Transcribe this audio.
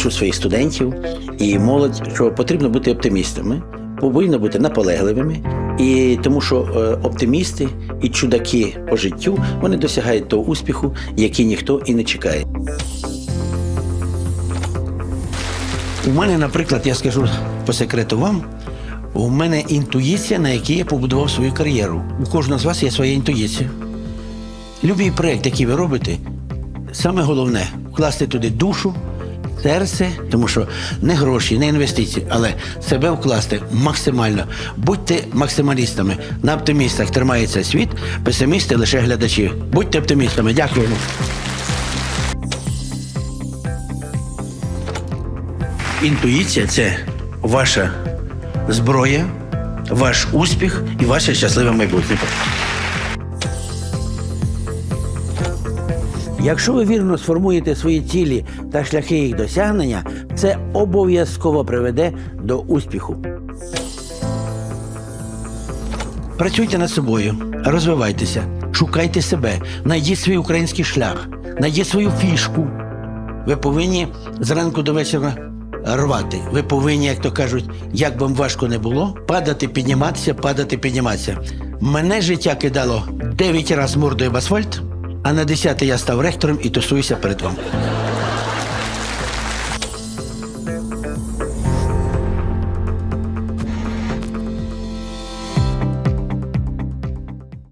вчу своїх студентів і молодь, що потрібно бути оптимістами, повинно бути наполегливими. І тому що е, оптимісти і чудаки по життю вони досягають того успіху, який ніхто і не чекає. У мене, наприклад, я скажу по секрету вам, у мене інтуїція, на якій я побудував свою кар'єру. У кожного з вас є своя інтуїція. Любий проєкт, який ви робите, саме головне вкласти туди душу, серце, тому що не гроші, не інвестиції, але себе вкласти максимально. Будьте максималістами. На оптимістах тримається світ, песимісти лише глядачі. Будьте оптимістами. Дякуємо. Інтуїція це ваша зброя, ваш успіх і ваше щасливе майбутнє. Якщо ви вірно сформуєте свої цілі та шляхи їх досягнення, це обов'язково приведе до успіху. Працюйте над собою, розвивайтеся, шукайте себе, знайдіть свій український шлях, знайдіть свою фішку. Ви повинні зранку до вечора рвати. Ви повинні, як то кажуть, як вам важко не було, падати, підніматися, падати, підніматися. Мене життя кидало 9 разів мордою в асфальт, а на 10 я став ректором і тусуюся перед вами.